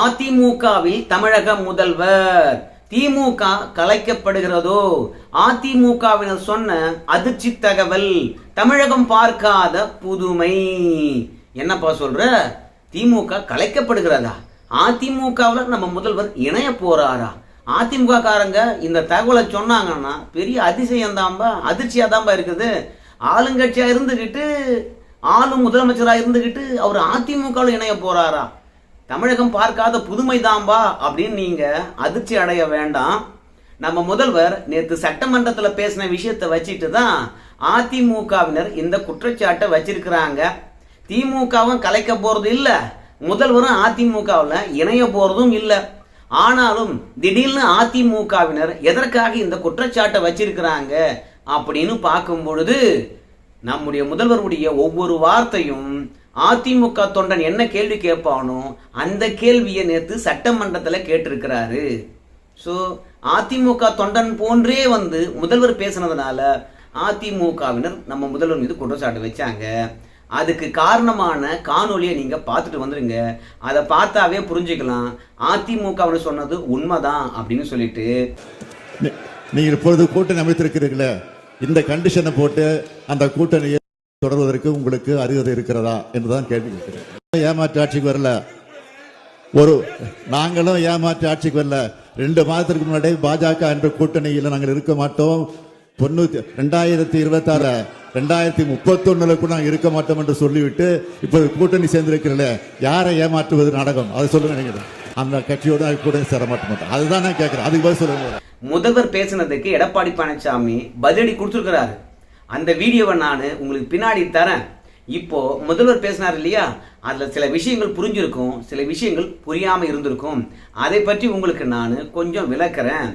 அதிமுகவில் தமிழக முதல்வர். திமுக கலைக்கப்படுகிறதோ? அதிமுகவினர் சொன்ன அதிர்ச்சி தகவல் தமிழகம் பார்க்காத புதுமை. என்னப்பா சொல்ற? திமுக கலைக்கப்படுகிறதா? அதிமுகவில் நம்ம முதல்வர் இணைய போறாரா? அதிமுக காரங்க இந்த தகவலை சொன்னாங்கன்னா பெரிய அதிசயம் தான்பா அதிர்ச்சியா தான்பா இருக்குது. ஆளுங்கட்சியா இருந்துகிட்டு ஆளும் முதலமைச்சராக இருந்துகிட்டு அவர் அதிமுகவில் இணைய போறாரா? தமிழகம் பார்க்காத புதுமை தாம்பா அப்படின்னு நீங்க அதிர்ச்சி அடைய வேண்டாம். நம்ம முதல்வர் நேற்று சட்டமன்றத்தில் பேசின விஷயத்தை வச்சுட்டு தான் அதிமுகவினர் இந்த குற்றச்சாட்டை வச்சிருக்கிறாங்க. திமுகவும் கலைக்க போறது இல்லை. முதல்வரும் அதிமுகவில் இணைய போறதும் இல்லை. ஆனாலும் திடீர்னு அதிமுகவினர் எதற்காக இந்த குற்றச்சாட்டை வச்சிருக்கிறாங்க அப்படின்னு பார்க்கும் பொழுது நம்முடைய முதல்வருடைய ஒவ்வொரு வார்த்தையும் அதிமுக தொண்டன் என்ன கேள்வி கேட்பானோ அந்த கேள்வியை நேற்று சட்டமன்றத்தில் கேட்டிருக்கிறாரு. ஸோ அதிமுக தொண்டன் போன்றே வந்து முதல்வர் பேசுனதுனால அதிமுகவினர் நம்ம முதல்வர் மீது குற்றச்சாட்டு வச்சாங்க. அதுக்கு காரணமான காணொலியை நீங்க பார்த்துட்டு வந்துருங்க. அதை பார்த்தாவே புரிஞ்சுக்கலாம். அதிமுகவினர் சொன்னது உண்மைதான் அப்படின்னு சொல்லிட்டு. நீங்கள் இப்பொழுது கூட்டணி அமைத்திருக்கிறீர்களே. இந்த கண்டிஷனை போட்டு அந்த கூட்டணியை தொடர்வதற்கு உங்களுக்கு அருகதை இருக்கிறதா என்றுதான் கேள்வி கேட்கிறேன். ஏமாற்று ஆட்சிக்கு வரல. ஒரு நாங்களும் ஏமாற்று ஆட்சிக்கு வரல. ரெண்டு மாதத்திற்கு முன்னாடி பாஜக என்ற கூட்டணியில் நாங்கள் இருக்க மாட்டோம். தொண்ணூத்தி ரெண்டாயிரத்தி இருபத்தாறு ரெண்டாயிரத்தி முப்பத்தொன்னுல கூட நாங்கள் இருக்க மாட்டோம் என்று சொல்லிவிட்டு இப்போ கூட்டணி சேர்ந்திருக்கிறல யாரை ஏமாற்றுவது நாடகம்? அதை சொல்லுங்க நினைக்கிறேன் அந்த கட்சியோட கூட சேர மாட்டோம் அதுதான் நான் கேட்கிறேன். அதுக்கு பதில் சொல்லுங்க. முதல்வர் பேசுனதுக்கு எடப்பாடி பழனிசாமி பதிலடி கொடுத்துருக்கிறாரு. அந்த வீடியோவை நான் உங்களுக்கு பின்னாடி தரேன். இப்போ முதல்வர் பேசினார் இல்லையா? அதில் சில விஷயங்கள் புரிஞ்சிருக்கும் சில விஷயங்கள் புரியாமல் இருந்திருக்கும். அதை பற்றி உங்களுக்கு நான் கொஞ்சம் விளக்குறேன்.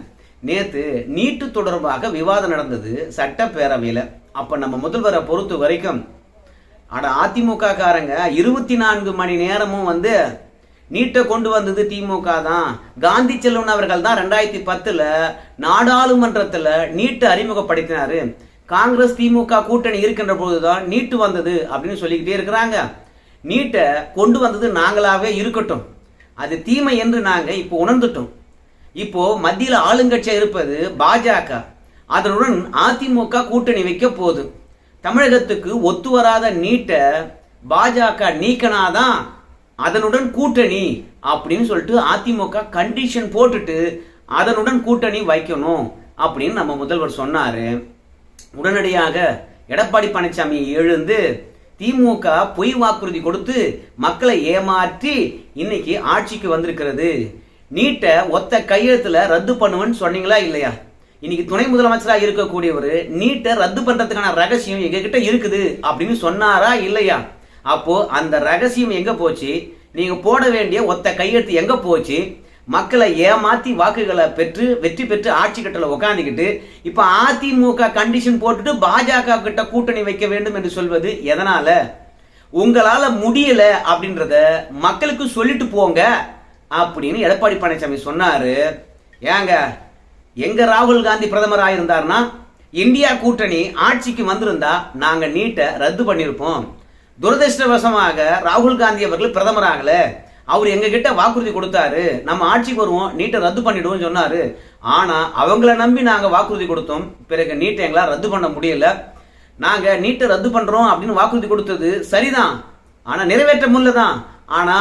நேற்று நீட்டு தொடர்பாக விவாதம் நடந்தது சட்டப்பேரவையில். அப்போ நம்ம முதல்வரை பொறுத்த வரைக்கும் அட அதிமுக காரங்க இருபத்தி நான்கு மணி நேரமும் வந்து நீட்டை கொண்டு வந்தது திமுக தான். காந்தி செல்வன் அவர்கள் தான் ரெண்டாயிரத்தி பத்தில் நாடாளுமன்றத்தில் நீட்டை அறிமுகப்படுத்தினார். காங்கிரஸ் திமுக கூட்டணி இருக்கின்ற பொழுதுதான் நீட்டு வந்தது அப்படின்னு சொல்லிக்கிட்டே இருக்கிறாங்க. நீட்டை கொண்டு வந்தது நாங்களாகவே இருக்கட்டும். அது தீமை என்று நாங்கள் இப்போ உணர்ந்துட்டோம். இப்போ மத்தியில் ஆளுங்கட்சியாக இருப்பது பாஜக. அதனுடன் அதிமுக கூட்டணி வைக்க போகுது. தமிழகத்துக்கு ஒத்து வராத நீட்டை பாஜக நீக்கினாதான் அதனுடன் கூட்டணி அப்படின்னு சொல்லிட்டு அதிமுக கண்டிஷன் போட்டுட்டு அதனுடன் கூட்டணி வைக்கணும் அப்படின்னு நம்ம முதல்வர் சொன்னார். உடனடியாக எடப்பாடி பழனிசாமி எழுந்து திமுக பொய் வாக்குறுதி கொடுத்து மக்களை ஏமாற்றி இன்னைக்கு ஆட்சிக்கு வந்திருக்கிறது. நீட்டை ஒத்த கையெழுத்துல ரத்து பண்ணுவேன்னு சொன்னீங்களா இல்லையா? இன்னைக்கு துணை முதலமைச்சராக இருக்கக்கூடியவர் நீட்டை ரத்து பண்றதுக்கான ரகசியம் எங்ககிட்ட இருக்குது அப்படின்னு சொன்னாரா இல்லையா? அப்போ அந்த ரகசியம் எங்க போச்சு? நீங்க போட வேண்டிய ஒத்த கையெழுத்து எங்க போச்சு? மக்களை ஏமாத்தி வாக்குகளை பெற்று வெற்றி பெற்று ஆட்சி கட்டளை உட்காந்துக்கிட்டு இப்ப அதிமுக கண்டிஷன் போட்டுட்டு பாஜக கிட்ட கூட்டணி வைக்க வேண்டும் என்று சொல்வது எதனால? உங்களால முடியல அப்படின்றத மக்களுக்கு சொல்லிட்டு போங்க அப்படின்னு எடப்பாடி பழனிசாமி சொன்னாரு. ஏங்க எங்க ராகுல் காந்தி பிரதமர் ஆயிருந்தாருன்னா இந்தியா கூட்டணி ஆட்சிக்கு வந்திருந்தா நாங்கள் நீட்டை ரத்து பண்ணியிருப்போம் துரதிருஷ்டவசமாக ராகுல் காந்தி அவர்கள் பிரதமர் ஆகலை அவர் எங்ககிட்ட வாக்குறுதி கொடுத்தாரு. நம்ம ஆட்சிக்கு வருவோம் நீட்டை ரத்து பண்ணிடுவோம் சொன்னாரு. ஆனா அவங்கள நம்பி நாங்க வாக்குறுதி கொடுத்தோம். பிறகு நீட்டை எங்களால் ரத்து பண்ண முடியல. நாங்க நீட்டை ரத்து பண்றோம் அப்படின்னு வாக்குறுதி கொடுத்தது சரிதான். ஆனா நிறைவேற்ற முடியலதான் ஆனா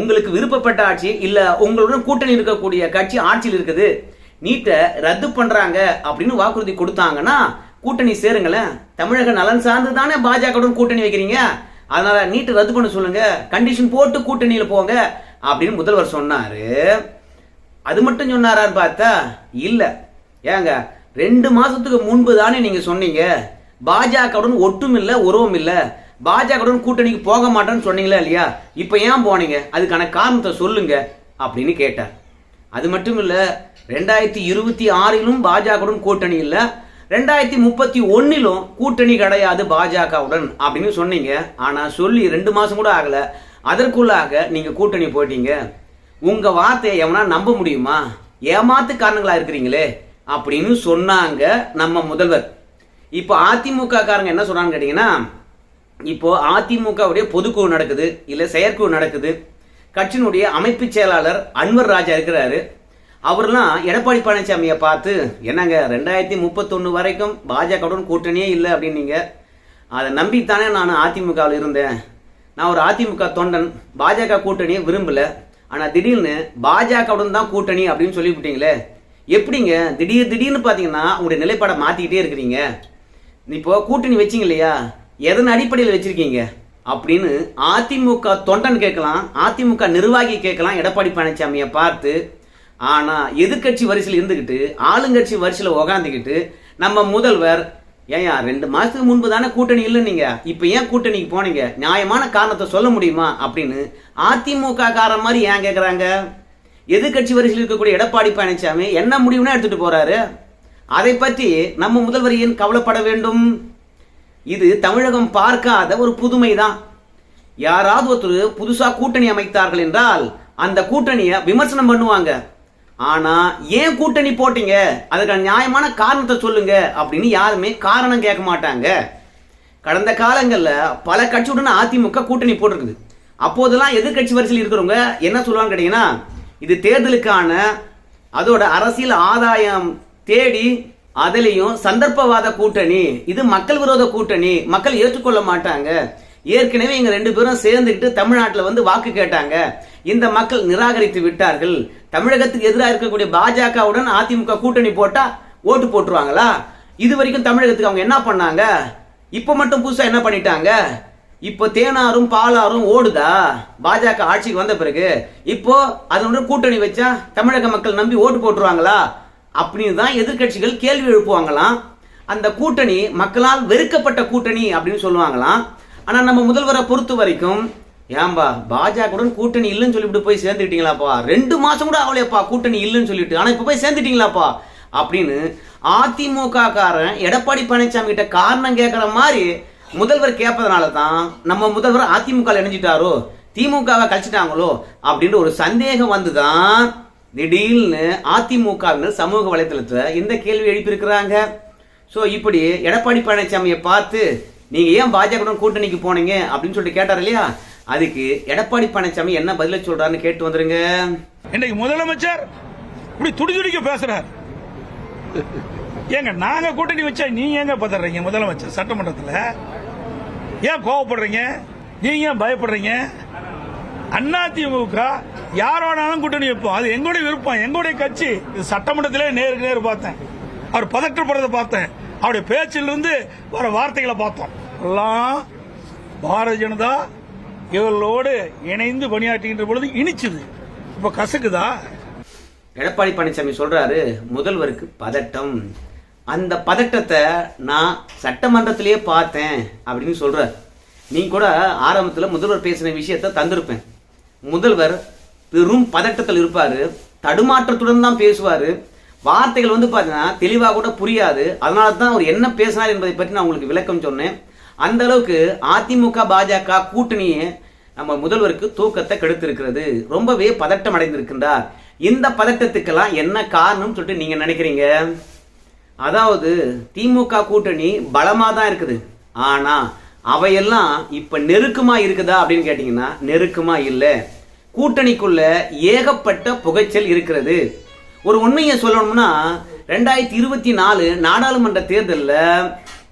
உங்களுக்கு விருப்பப்பட்ட ஆட்சி இல்ல உங்களுடன் கூட்டணி இருக்கக்கூடிய கட்சி ஆட்சியில் இருக்குது. நீட்டை ரத்து பண்றாங்க அப்படின்னு வாக்குறுதி கொடுத்தாங்கன்னா கூட்டணி சேருங்களேன். தமிழக நலன் சார்ந்து தானே பாஜகவுடன் கூட்டணி வைக்கிறீங்க? அதனால நீட்டு ரத்து பண்ண சொல்லுங்க கண்டிஷன் போட்டு கூட்டணியில் போங்க அப்படின்னு முதல்வர் சொன்னாரு. அது மட்டும் சொன்னாரான்னு பார்த்தா இல்ல. ஏங்க ரெண்டு மாசத்துக்கு முன்பு தானே நீங்க சொன்னீங்க. பாஜகவுடன் ஒட்டும் இல்ல உறவும் இல்ல பாஜகவுடன் கூட்டணிக்கு போக மாட்டேன்னு சொன்னீங்களா இல்லையா? இப்போ ஏன் போனீங்க? அதுக்கான காரணத்தை சொல்லுங்க அப்படின்னு கேட்டார். அது மட்டும் இல்ல ரெண்டாயிரத்தி இருபத்தி ஆறிலும் பாஜகவுடன் கூட்டணி இல்லை ரெண்டாயிரத்தி முப்பத்தி ஒன்னிலும் கூட்டணி கிடையாது பாஜகவுடன் அப்படின்னு சொன்னீங்க. ஆனால் சொல்லி ரெண்டு மாதம் கூட ஆகலை. அதற்குள்ளாக நீங்கள் கூட்டணி போயிட்டீங்க. உங்கள் வார்த்தையை எவனா நம்ப முடியுமா? ஏமாத்து காரணங்களாக இருக்கிறீங்களே அப்படின்னு சொன்னாங்க நம்ம முதல்வர். இப்போ அதிமுக காரங்க என்ன சொன்னான்னு கேட்டிங்கன்னா இப்போ அதிமுகவுடைய பொதுக்குழு நடக்குது இல்லை செயற்குழு நடக்குது. கட்சியினுடைய அமைப்பு செயலாளர் அன்வர் ராஜா இருக்கிறாரு. அவர்லாம் எடப்பாடி பழனிசாமியை பார்த்து என்னங்க ரெண்டாயிரத்தி முப்பத்தொன்று வரைக்கும் பாஜகவுடன் கூட்டணியே இல்லை அப்படின்னீங்க. அதை நம்பித்தானே நான் அதிமுகவில் இருந்தேன். நான் ஒரு அதிமுக தொண்டன் பாஜக கூட்டணியை விரும்பல. ஆனால் திடீர்னு பாஜகவுடன் தான் கூட்டணி அப்படின்னு சொல்லிவிட்டீங்களே. எப்படிங்க? திடீர் திடீர்னு பார்த்தீங்கன்னா உங்களுடைய நிலைப்பாடை மாற்றிக்கிட்டே இருக்கிறீங்க. இப்போது கூட்டணி வச்சிங்க இல்லையா? எதன் அடிப்படையில் வச்சுருக்கீங்க? அப்படின்னு அதிமுக தொண்டன் கேட்கலாம் அதிமுக நிர்வாகி கேட்கலாம் எடப்பாடி பழனிசாமியை பார்த்து ஆனா எதிர்க்கட்சி வரிசையில் இருந்துக்கிட்டு ஆளுங்கட்சி வரிசையில் உக்காந்துக்கிட்டு நம்ம முதல்வர் ஏயா ரெண்டு மாசத்துக்கு முன்பு தானே கூட்டணி இல்லை நீங்க? இப்ப ஏன் கூட்டணிக்கு போனீங்க? நியாயமான காரணத்தை சொல்ல முடியுமா? அப்படின்னு அதிமுக காரன் மாதிரி ஏன் கேட்குறாங்க எதிர்க்கட்சி வரிசையில் இருக்கக்கூடிய எடப்பாடி பழனிசாமி என்ன முடிவுனா எடுத்துட்டு போறாரு? அதை பற்றி நம்ம முதல்வர் ஏன் கவலைப்பட வேண்டும்? இது தமிழகம் பார்க்காத ஒரு புதுமை தான் யாராவது ஒருத்தர் புதுசாக கூட்டணி அமைத்தார்கள் என்றால் அந்த கூட்டணியை விமர்சனம் பண்ணுவாங்க. ஆனா ஏன் கூட்டணி போட்டீங்க? அதுக்கான நியாயமான காரணத்தை சொல்லுங்க அப்படின்னு யாருமே காரணம் கேட்க மாட்டாங்க. கடந்த காலங்களில் பல கட்சியுடன் அதிமுக கூட்டணி போட்டிருக்குது. அப்போதெல்லாம் எதிர்க்கட்சி வரிசையில் இருக்கிறவங்க என்ன சொல்லுவாங்க கேட்டீங்கன்னா இது தேர்தலுக்கான அதோட அரசியல் ஆதாயம் தேடி அதுலேயும் சந்தர்ப்பவாத கூட்டணி இது மக்கள் விரோத கூட்டணி மக்கள் ஏற்றுக்கொள்ள மாட்டாங்க. ஏற்கனவே இங்க ரெண்டு பேரும் சேர்ந்துக்கிட்டு தமிழ்நாட்டில் வந்து வாக்கு கேட்டாங்க. இந்த மக்கள் நிராகரித்து விட்டார்கள். தமிழகத்துக்கு எதிராக இருக்கக்கூடிய பாஜகவுடன் அதிமுக கூட்டணி போட்டா ஓட்டு போட்டுருவாங்களா? இது வரைக்கும் தமிழகத்துக்கு அவங்க என்ன பண்ணாங்க? இப்போ மட்டும் புதுசா என்ன பண்ணிட்டாங்க? இப்போ தேனாரும் பாலாரும் ஓடுதா? பாஜக ஆட்சிக்கு வந்த பிறகு இப்போ அதனுடன் கூட்டணி வச்சா தமிழக மக்கள் நம்பி ஓட்டு போட்டுருவாங்களா? அப்படின்னு தான் எதிர்க்கட்சிகள் கேள்வி எழுப்புவாங்களாம். அந்த கூட்டணி மக்களால் வெறுக்கப்பட்ட கூட்டணி அப்படின்னு சொல்லுவாங்களாம். ஆனால் நம்ம முதல்வரை பொறுத்த வரைக்கும் ஏன்பா பாஜகவுடன் கூட்டணி இல்லைன்னு சொல்லிவிட்டு போய் சேர்ந்துக்கிட்டீங்களாப்பா ரெண்டு மாதம் கூட அவளையப்பா கூட்டணி இல்லைன்னு சொல்லிட்டு ஆனால் இப்போ போய் சேர்ந்துட்டீங்களாப்பா? அப்படின்னு அதிமுக காரன் எடப்பாடி பழனிசாமி கிட்ட காரணம் கேட்குற மாதிரி முதல்வர் கேட்பதனால தான் நம்ம முதல்வர் அதிமுக இணைஞ்சிட்டாரோ? திமுகவை கழிச்சிட்டாங்களோ? அப்படின்ற ஒரு சந்தேகம் வந்து தான் திடீர்னு அதிமுகவினர் சமூக வலைத்தளத்தில் இந்த கேள்வி எழுப்பியிருக்கிறாங்க. ஸோ இப்படி எடப்பாடி பழனிசாமியை பார்த்து நீங்க ஏன் பாஜகவுடன் கூட்டணிக்கு போனீங்க அப்படின்னு சொல்லிட்டு கேட்டார் இல்லையா? அதுக்கு எடப்பாடி பழனிசாமி என்ன பதில சொல்றாருன்னு கேட்டு வந்துருங்க. இன்னைக்கு முதலமைச்சர் இப்படி துடி துடிக்க பேசுறார். ஏங்க நாங்க கூட்டணி வச்சா நீங்க ஏங்க பதறீங்க முதலமைச்சர் சட்டமன்றத்தில்? ஏன் கோவப்படுறீங்க? நீங்க ஏன் பயப்படுறீங்க? அதிமுக யார் வேணாலும் கூட்டணி வைப்போம். அது எங்களுடைய விருப்பம். எங்களுடைய கட்சி. இது சட்டமன்றத்திலே நேருக்கு நேர் பார்த்தேன். அவர் பதற்றப்படுறதை பார்த்தேன். அவருடைய பேச்சிலிருந்து வர வார்த்தைகளை பார்த்தோம். எல்லாம் பாரதிய ஜனதா இவர்களோடு இணைந்து பணியாற்றுகின்ற பொழுது இனிச்சுது. இப்ப கசக்குதா? எடப்பாடி பழனிசாமி சொல்றாரு முதல்வருக்கு பதட்டம். அந்த பதட்டத்தை நான் சட்டமன்றத்திலேயே பார்த்தேன் அப்படின்னு சொல்றார். நீ கூட ஆரம்பத்தில் முதல்வர் பேசின விஷயத்த தந்திருப்பேன். முதல்வர் பெரும் பதட்டத்தில் இருப்பாரு தடுமாற்றத்துடன் தான் பேசுவார். வார்த்தைகள் வந்து பார்த்தீங்கன்னா தெளிவாக கூட புரியாது. அதனால தான் அவர் என்ன பேசினார் என்பதை பற்றி நான் உங்களுக்கு விளக்கம் சொன்னேன். அந்த அளவுக்கு அதிமுக பாஜக கூட்டணியே நம்ம முதல்வருக்கு தூக்கத்தை கெடுத்திருக்கிறது. ரொம்பவே பதட்டம் அடைந்திருக்கின்றார். இந்த பதட்டத்துக்கெல்லாம் என்ன காரணம் சொல்லிட்டு நீங்க நினைக்கிறீங்க? அதாவது திமுக கூட்டணி பலமா தான் இருக்குது. ஆனா அவையெல்லாம் இப்ப நெருக்கமா இருக்குதா அப்படின்னு கேட்டீங்கன்னா நெருக்கமா இல்லை. கூட்டணிக்குள்ள ஏகப்பட்ட புகைச்சல் இருக்கிறது. ஒரு உண்மையை சொல்லணும்னா ரெண்டாயிரத்தி இருபத்தி நாலு நாடாளுமன்ற தேர்தலில்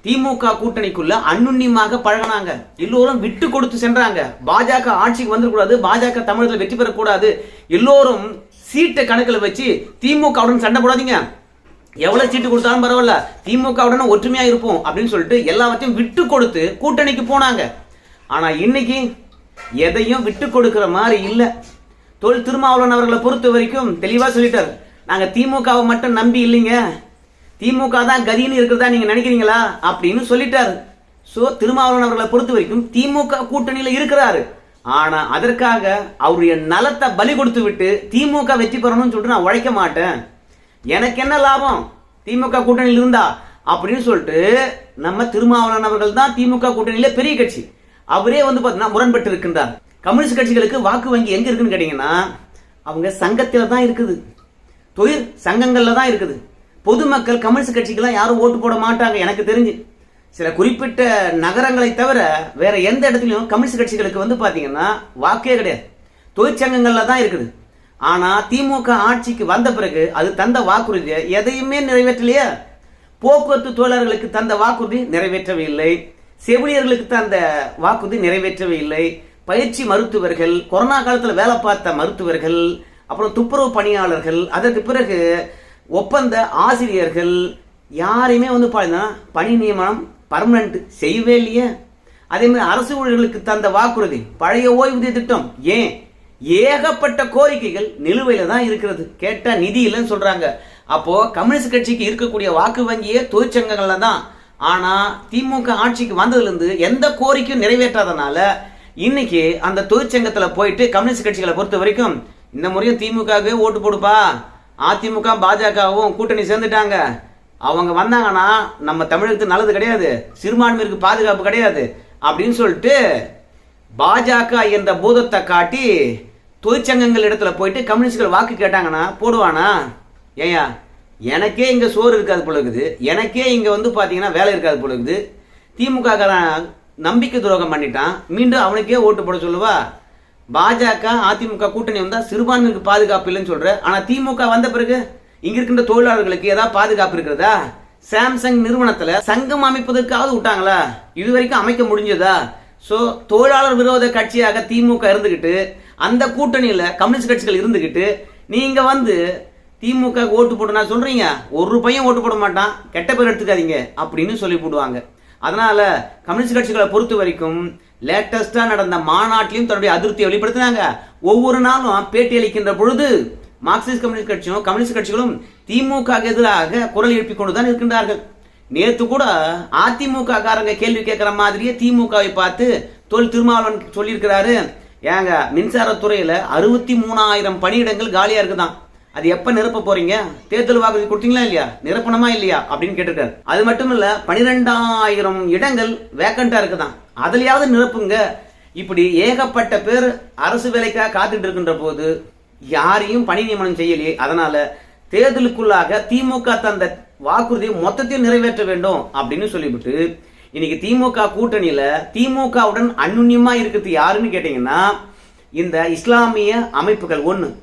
திமுக கூட்டணிக்குள்ள அன்னுண்ணியமாக பழகினாங்க. எல்லோரும் விட்டு கொடுத்து சென்றாங்க. பாஜக ஆட்சிக்கு வந்துடக்கூடாது பாஜக தமிழகத்தில் வெற்றி பெறக்கூடாது. எல்லோரும் சீட்டை கணக்கில் வச்சு திமுகவுடன் சண்டை போடாதீங்க. எவ்வளவு சீட்டு கொடுத்தாலும் பரவாயில்ல. திமுகவுடன் ஒற்றுமையா இருப்போம் அப்படின்னு சொல்லிட்டு எல்லாவற்றையும் விட்டு கொடுத்து கூட்டணிக்கு போனாங்க. ஆனா இன்னைக்கு எதையும் விட்டு கொடுக்கிற மாதிரி இல்லை. தொல் திருமாவளவன் அவர்களை பொறுத்த வரைக்கும் தெளிவா சொல்லிட்டார். நாங்க திமுகவை மட்டும் நம்பி இல்லைங்க. திமுக தான் கதின்னு இருக்கிறதா நீங்க நினைக்கிறீங்களா? அப்படின்னு சொல்லிட்டாரு. ஸோ திருமாவளவன் அவர்களை பொறுத்த வரைக்கும் திமுக கூட்டணியில் இருக்கிறாரு. ஆனா அதற்காக அவருடைய நலத்தை பலி கொடுத்து விட்டு திமுக வெற்றி பெறணும்னு சொல்லிட்டு நான் உழைக்க மாட்டேன். எனக்கு என்ன லாபம்? திமுக கூட்டணியில் இருந்தா? அப்படின்னு சொல்லிட்டு நம்ம திருமாவளவன் அவர்கள் தான் திமுக கூட்டணியில பெரிய கட்சி. அவரே வந்து பார்த்தீங்கன்னா முரண்பட்டு இருக்கின்றார். கம்யூனிஸ்ட் கட்சிகளுக்கு வாக்கு வங்கி எங்க இருக்குன்னு கேட்டீங்கன்னா அவங்க சங்கத்தில் தான் இருக்குது. தொழில் சங்கங்கள்ல தான் இருக்குது. பொதுமக்கள் கம்யூனிஸ்ட் கட்சிக்கெல்லாம் யாரும் ஓட்டு போட மாட்டாங்க எனக்கு தெரிஞ்சு. சில குறிப்பிட்ட நகரங்களை தவிர வேற எந்த இடத்துலையும் கம்யூனிஸ்ட் கட்சிகளுக்கு வந்து பார்த்தீங்கன்னா வாக்கே கிடையாது. தொழிற்சங்கங்களில் தான் இருக்குது. ஆனால் திமுக ஆட்சிக்கு வந்த பிறகு அது தந்த வாக்குறுதியை எதையுமே நிறைவேற்றலையா. போக்குவரத்து தொழிலாளர்களுக்கு தந்த வாக்குறுதி நிறைவேற்றவே இல்லை. செவிலியர்களுக்கு தந்த வாக்குறுதி நிறைவேற்றவே இல்லை. பயிற்சி மருத்துவர்கள் கொரோனா காலத்தில் வேலை பார்த்த மருத்துவர்கள் அப்புறம் துப்புரவு பணியாளர்கள் அதற்கு பிறகு ஒப்பந்த ஆசிரியர்கள் யாரையுமே வந்து பார்த்தீங்கன்னா பணி நியமனம் பர்மனண்ட் செய்யவே இல்லையே. அதே மாதிரி அரசு ஊழியர்களுக்கு தந்த வாக்குறுதி பழைய ஓய்வூதிய திட்டம் ஏன்? ஏகப்பட்ட கோரிக்கைகள் நிலுவையில் தான் இருக்கிறது. கேட்டால் நிதி இல்லைன்னு சொல்கிறாங்க அப்போ கம்யூனிஸ்ட் கட்சிக்கு இருக்கக்கூடிய வாக்கு வங்கியே தொழிற்சங்கங்களில் தான். ஆனால் திமுக ஆட்சிக்கு வந்ததுலேருந்து எந்த கோரிக்கையும் நிறைவேற்றாதனால இன்னைக்கு அந்த தொழிற்சங்கத்தில் போயிட்டு கம்யூனிஸ்ட் கட்சிகளை பொறுத்த வரைக்கும் இந்த முறையும் திமுகவே ஓட்டு போடுப்பா. அதிமுக பாஜகவும் கூட்டணி சேர்ந்துட்டாங்க. அவங்க வந்தாங்கன்னா நம்ம தமிழகத்துக்கு நல்லது கிடையாது. சிறுபான்மையிற்கு பாதுகாப்பு கிடையாது. அப்படின்னு சொல்லிட்டு பாஜக என்ற பூதத்தை காட்டி தொழிற்சங்கங்கள் இடத்துல போயிட்டு கம்யூனிஸ்ட்கள் வாக்கு கேட்டாங்கன்னா போடுவானா? ஏயா எனக்கே இங்கே சோறு இருக்காது போல இருக்குது. எனக்கே இங்கே வந்து பார்த்தீங்கன்னா வேலை இருக்காது போல இருக்குது. திமுக நம்பிக்கை துரோகம் பண்ணிட்டான். மீண்டும் அவனுக்கே ஓட்டு போட சொல்லுவா? பாஜக அதிமுக கூட்டணி வந்தால் சிறுபான்மைக்கு பாதுகாப்பு இல்லைன்னு சொல்கிற ஆனால் திமுக வந்த பிறகு இங்க இருக்கின்ற தொழிலாளர்களுக்கு ஏதாவது பாதுகாப்பு இருக்கிறதா? சாம்சங் நிறுவனத்தில் சங்கம் அமைப்பதற்காவது விட்டாங்களா? இது வரைக்கும் அமைக்க முடிஞ்சதா? ஸோ தொழிலாளர் விரோத கட்சியாக திமுக இருந்துக்கிட்டு அந்த கூட்டணியில் கம்யூனிஸ்ட் கட்சிகள் இருந்துக்கிட்டு நீங்கள் வந்து திமுக ஓட்டு போட்டு நான் ஒரு பையன் ஓட்டு போட மாட்டான். கெட்ட பேர் எடுத்துக்காதீங்க. அப்படின்னு சொல்லி போடுவாங்க. அதனால கம்யூனிஸ்ட் கட்சிகளை பொறுத்த வரைக்கும் லேட்டஸ்டா நடந்த மாநாட்டிலையும் தன்னுடைய அதிருப்தியை வெளிப்படுத்தினாங்க. ஒவ்வொரு நாளும் பேட்டி அளிக்கின்ற பொழுது மார்க்சிஸ்ட் கம்யூனிஸ்ட் கட்சியும் கம்யூனிஸ்ட் கட்சிகளும் திமுக எதிராக குரல் எழுப்பிக் கொண்டுதான் இருக்கின்றார்கள். நேற்று கூட அதிமுக காரங்க கேள்வி கேட்கிற மாதிரியே திமுகவை பார்த்து தொல் திருமாவளவன் சொல்லியிருக்கிறாரு. ஏங்க மின்சாரத்துறையில அறுபத்தி மூணாயிரம் பணியிடங்கள் காலியா இருக்குதான். அது எப்ப நிரப்ப போறீங்க? தேர்தல் வாக்குறுதி கொடுத்தீங்களா இல்லையா? நிரப்பணமா இல்லையா? அப்படின்னு கேட்டிருக்காரு. அது மட்டும் இல்ல பனிரெண்டாயிரம் இடங்கள் வேக்கண்டா இருக்குதான். அதுலயாவது நிரப்புங்க. இப்படி ஏகப்பட்ட பேர் அரசு வேலைக்காக காத்துட்டு இருக்கின்ற போது யாரையும் பணி நியமனம் செய்யலையே. அதனால தேர்தலுக்குள்ளாக திமுக தந்த வாக்குறுதியை மொத்தத்தையும் நிறைவேற்ற வேண்டும் அப்படின்னு சொல்லிவிட்டு இன்னைக்கு திமுக கூட்டணியில திமுகவுடன் அந்யுன்யமா இருக்கிறது யாருன்னு கேட்டீங்கன்னா இந்த இஸ்லாமிய அமைப்புகள். ஒன்று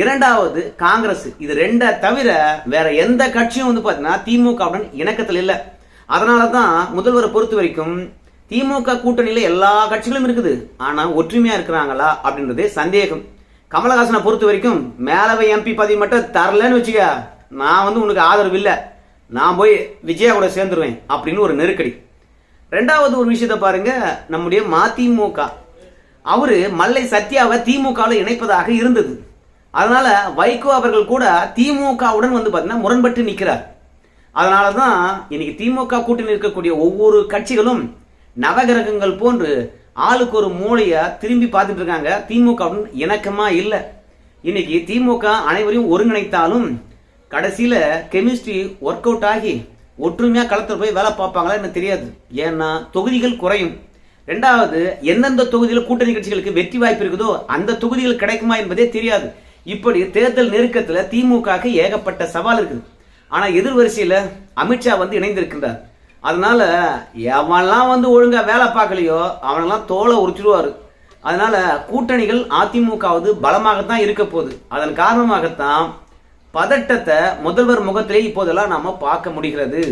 இரண்டாவது காங்கிரஸ். இது ரெண்டை தவிர வேற எந்த கட்சியும் வந்து பார்த்தீங்கன்னா திமுகவுடன் இணக்கத்தில் இல்லை. அதனால தான் முதல்வரை பொறுத்த வரைக்கும் திமுக கூட்டணியில் எல்லா கட்சிகளும் இருக்குது. ஆனால் ஒற்றுமையாக இருக்கிறாங்களா அப்படின்றதே சந்தேகம். கமலஹாசனை பொறுத்த வரைக்கும் மேலவை எம்பி பதவி மட்டும் தரலன்னு வச்சுக்க நான் வந்து உனக்கு ஆதரவு இல்லை. நான் போய் விஜயா கூட சேர்ந்துருவேன் அப்படின்னு ஒரு நெருக்கடி. ரெண்டாவது ஒரு விஷயத்தை பாருங்க நம்முடைய மதிமுக. அவரு மல்லை சத்யாவை திமுகவில் இணைப்பதாக இருந்தது. அதனால வைகோ அவர்கள் கூட திமுகவுடன் வந்து பார்த்தீங்கன்னா முரண்பட்டு நிற்கிறார் அதனால தான் இன்னைக்கு திமுக கூட்டணி இருக்கக்கூடிய ஒவ்வொரு கட்சிகளும் நவகிரகங்கள் போன்று ஆளுக்கு ஒரு மூளையை திரும்பி பார்த்துட்டு இருக்காங்க. திமுகவுடன் இணக்கமா இல்லை. இன்னைக்கு திமுக அனைவரையும் ஒருங்கிணைத்தாலும் கடைசியில கெமிஸ்ட்ரி ஒர்க் அவுட் ஆகி ஒற்றுமையா களத்தில் போய் வேலை பார்ப்பாங்களா எனக்கு தெரியாது. ஏன்னா தொகுதிகள் குறையும். ரெண்டாவது எந்தெந்த தொகுதியில் கூட்டணி கட்சிகளுக்கு வெற்றி வாய்ப்பு இருக்குதோ அந்த தொகுதிகள் கிடைக்குமா என்பதே தெரியாது. இப்படி தேர்தல் நெருக்கத்தில் திமுகவுக்கு ஏகப்பட்ட சவால் இருக்குது. ஆனால் எதிர்வரிசையில் அமித்ஷா வந்து இணைந்திருக்கின்றார். அதனால எவன்லாம் வந்து ஒழுங்காக வேலை பார்க்கலையோ அவனெல்லாம் தோலை உரிச்சிடுவார் அதனால கூட்டணிகள் அதிமுகவது பலமாகத்தான் இருக்க போகுது. அதன் காரணமாகத்தான் பதட்டத்தை முதல்வர் முகத்திலே இப்போதெல்லாம் நாம் பார்க்க முடிகிறது.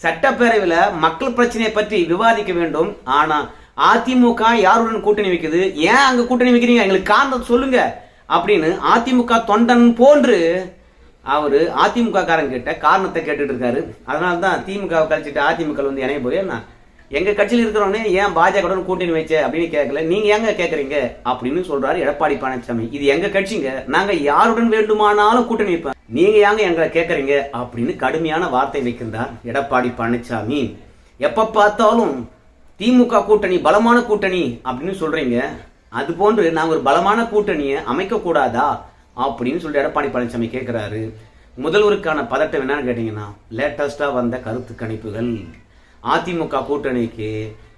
சட்டப்பேரவையில் மக்கள் பிரச்சனையை பற்றி விவாதிக்க வேண்டும். ஆனால் அதிமுக யாருடன் கூட்டணி வைக்குது? ஏன் அங்கே கூட்டணி வைக்கிறீங்க? எங்களுக்கு காரணம் சொல்லுங்கள் அப்படின்னு அதிமுக தொண்டன் போன்று அவர் அதிமுக கிட்ட காரணத்தை கேட்டுட்டு இருக்காரு அதனால தான் திமுக கழிச்சிட்டு அதிமுக வந்து இணைய போய் என்ன எங்கள் கட்சியில் இருக்கிறவனே ஏன் பாஜகவுடன் கூட்டணி வச்ச? அப்படின்னு கேட்கல. நீங்கள் ஏங்க கேட்குறீங்க? அப்படின்னு சொல்கிறாரு எடப்பாடி பழனிசாமி இது எங்கள் கட்சிங்க? நாங்கள் யாருடன் வேண்டுமானாலும் கூட்டணி வைப்பேன் நீங்கள் ஏங்க எங்களை கேட்குறீங்க? அப்படின்னு கடுமையான வார்த்தை வைக்கின்றார் எடப்பாடி பழனிசாமி எப்போ பார்த்தாலும் திமுக கூட்டணி பலமான கூட்டணி அப்படின்னு சொல்கிறீங்க அது போன்று நான் ஒரு பலமான கூட்டணியை அமைக்க கூடாதா அப்படின்னு சொல்லிட்டு எடப்பாடி பழனிசாமி கேட்கிறாரு முதல்வருக்கான பதட்டம் என்னன்னு கேட்டீங்கன்னா லேட்டஸ்டா வந்த கருத்து கணிப்புகள். அதிமுக கூட்டணிக்கு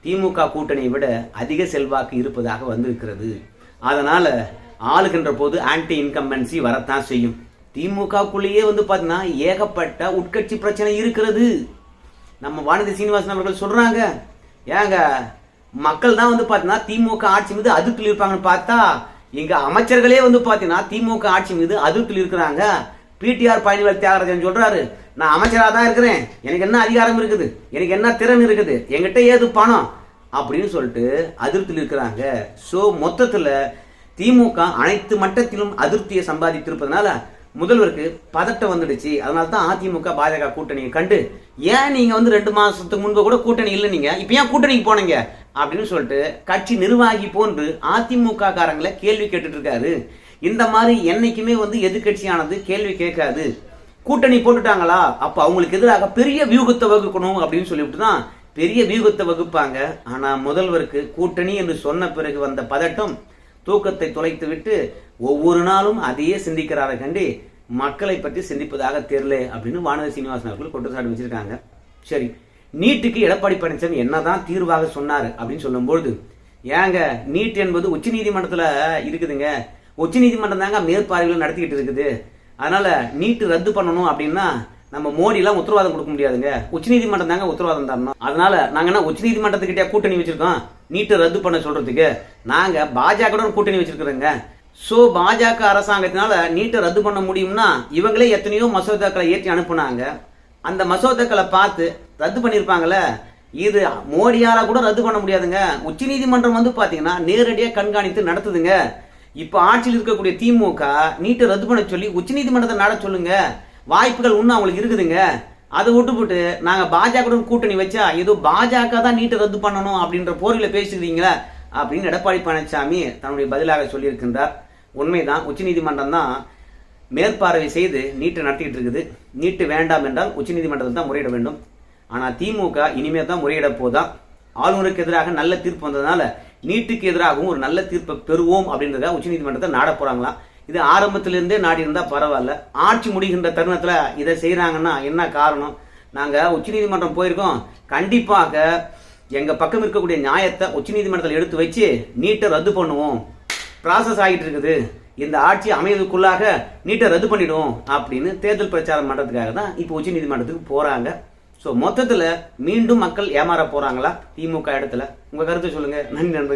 திமுக கூட்டணியை விட அதிக செல்வாக்கு இருப்பதாக வந்திருக்கிறது. அதனால ஆளுகின்ற போது ஆன்டி இன்கம்பன்சி வரத்தான் செய்யும். திமுகக்குள்ளேயே வந்து பார்த்தீங்கன்னா ஏகப்பட்ட உட்கட்சி பிரச்சனை இருக்கிறது. நம்ம வானதி சீனிவாசன் அவர்கள் சொல்றாங்க. ஏங்க மக்கள் தான் வந்து பார்த்தீங்கன்னா திமுக ஆட்சி மீது அதிருப்தியில் இருப்பாங்கன்னு பார்த்தா இங்க அமைச்சர்களே வந்து பார்த்தீங்கன்னா திமுக ஆட்சி மீது அதிருப்தியில் இருக்கிறாங்க. பிடிஆர் பழனிவேல் தியாகராஜன் சொல்றாரு நான் அமைச்சராக தான் இருக்கிறேன். எனக்கு என்ன அதிகாரம் இருக்குது? எனக்கு என்ன திறன் இருக்குது? என்கிட்ட ஏது பணம்? அப்படின்னு சொல்லிட்டு அதிருப்தியில் இருக்கிறாங்க. ஸோ மொத்தத்தில் திமுக அனைத்து மட்டத்திலும் அதிருப்தியை சம்பாதித்திருப்பதனால முதல்வருக்கு பதட்டம் வந்துடுச்சு. அதனால தான் அதிமுக பாஜக கூட்டணியை கண்டு ஏன் நீங்கள் வந்து ரெண்டு மாதத்துக்கு முன்பு கூட கூட்டணி இல்லை நீங்கள் இப்போ ஏன் கூட்டணிக்கு போனீங்க? அப்படின்னு சொல்லிட்டு கட்சி நிர்வாகி போன்று அதிமுக காரங்களை கேள்வி கேட்டுட்டு இருக்காரு இந்த மாதிரி என்னைக்குமே வந்து எதிர்க்கட்சியானது கேள்வி கேட்காது. கூட்டணி போட்டுட்டாங்களா? அப்போ அவங்களுக்கு எதிராக பெரிய வியூகத்தை வகுக்கணும் அப்படின்னு சொல்லிவிட்டு தான் பெரிய வியூகத்தை வகுப்பாங்க. ஆனால் முதல்வருக்கு கூட்டணி என்று சொன்ன பிறகு வந்த பதட்டம் தூக்கத்தை தொலைத்து விட்டு ஒவ்வொரு நாளும் அதையே சிந்திக்கிறாரை கண்டி. மக்களை பற்றி சிந்திப்பதாக தெரியல அப்படின்னு வானதி சீனிவாசன் அவர்கள் குற்றச்சாட்டு வச்சிருக்காங்க. சரி நீட்டுக்கு எடப்பாடி பழனிசாமி என்னதான் தீர்வாக சொன்னார் அப்படின்னு சொல்லும்பொழுது ஏங்க நீட் என்பது உச்சநீதிமன்றத்துல இருக்குதுங்க. உச்சநீதிமன்றம் தாங்க மேற்பார்வையில் நடத்திக்கிட்டு இருக்குது. அதனால நீட்டு ரத்து பண்ணணும் அப்படின்னா நம்ம மோடிலாம் உத்தரவாதம் கொடுக்க முடியாதுங்க. உச்சநீதிமன்றம் தாங்க உத்தரவாதம் தரணும். அதனால நாங்க என்ன உச்சநீதிமன்றத்துக்கிட்டே கூட்டணி வச்சிருக்கோம்? நீட்டை ரத்து பண்ண சொல்றதுக்கு. நாங்க பாஜக கூட்டணி வச்சிருக்கிறோங்க. ஸோ பாஜக அரசாங்கத்தினால நீட்டை ரத்து பண்ண முடியும்னா இவங்களே எத்தனையோ மசோதாக்களை ஏற்றி அனுப்புனாங்க. அந்த மசோதாக்களை பார்த்து ரத்து பண்ணியிருப்பாங்கல்ல? இது மோடியால கூட ரத்து பண்ண முடியாதுங்க. உச்சநீதிமன்றம் வந்து பாத்தீங்கன்னா நேரடியாக கண்காணித்து நடத்துதுங்க. இப்ப ஆட்சியில் இருக்கக்கூடிய திமுக நீட்டை ரத்து பண்ண சொல்லி உச்சநீதிமன்றத்தை நட சொல்லுங்க. வாய்ப்புகள் இன்னும் அவங்களுக்கு இருக்குதுங்க. அதை விட்டுப்புட்டு நாங்க பாஜக கூட்டணி வச்சா ஏதோ பாஜக தான் நீட்டை ரத்து பண்ணணும் அப்படின்ற போரில பேசுறீங்களா அப்படின்னு எடப்பாடி பழனிசாமி தன்னுடைய பதிலாக சொல்லியிருக்கின்றார். உண்மைதான் உச்சநீதிமன்றம் தான் மேற்பார்வை செய்து நீட்டை நடத்திக்கிட்டு இருக்குது. நீட்டு வேண்டாம் என்றால் உச்சநீதிமன்றத்தில் தான் முறையிட வேண்டும். ஆனால் திமுக இனிமேல் தான் முறையிட போதா? ஆளுநருக்கு எதிராக நல்ல தீர்ப்பு வந்ததுனால நீட்டுக்கு எதிராகவும் ஒரு நல்ல தீர்ப்பை பெறுவோம் அப்படின்றத உச்சநீதிமன்றத்தை நாட போகிறாங்களா இது ஆரம்பத்திலிருந்தே நாடி இருந்தால் பரவாயில்ல. ஆட்சி முடிகின்ற தருணத்தில் இதை செய்கிறாங்கன்னா என்ன காரணம்? நாங்கள் உச்சநீதிமன்றம் போயிருக்கோம். கண்டிப்பாக எங்கள் பக்கம் இருக்கக்கூடிய நியாயத்தை உச்சநீதிமன்றத்தில் எடுத்து வச்சு நீட்டை ரத்து பண்ணுவோம். ப்ராசஸ் ஆகிட்டு இருக்குது. இந்த ஆட்சி அமையதுக்குள்ளாக நீட்டை ரத்து பண்ணிடுவோம் அப்படின்னு தேர்தல் பிரச்சாரம் பண்ணுறதுக்காக தான் இப்போ உச்சநீதிமன்றத்துக்கு போகிறாங்க ஸோ மொத்தத்தில் மீண்டும் மக்கள் ஏமாற போகிறாங்களா திமுக இடத்துல. உங்கள் கருத்தை சொல்லுங்கள் நன்றி நண்பர்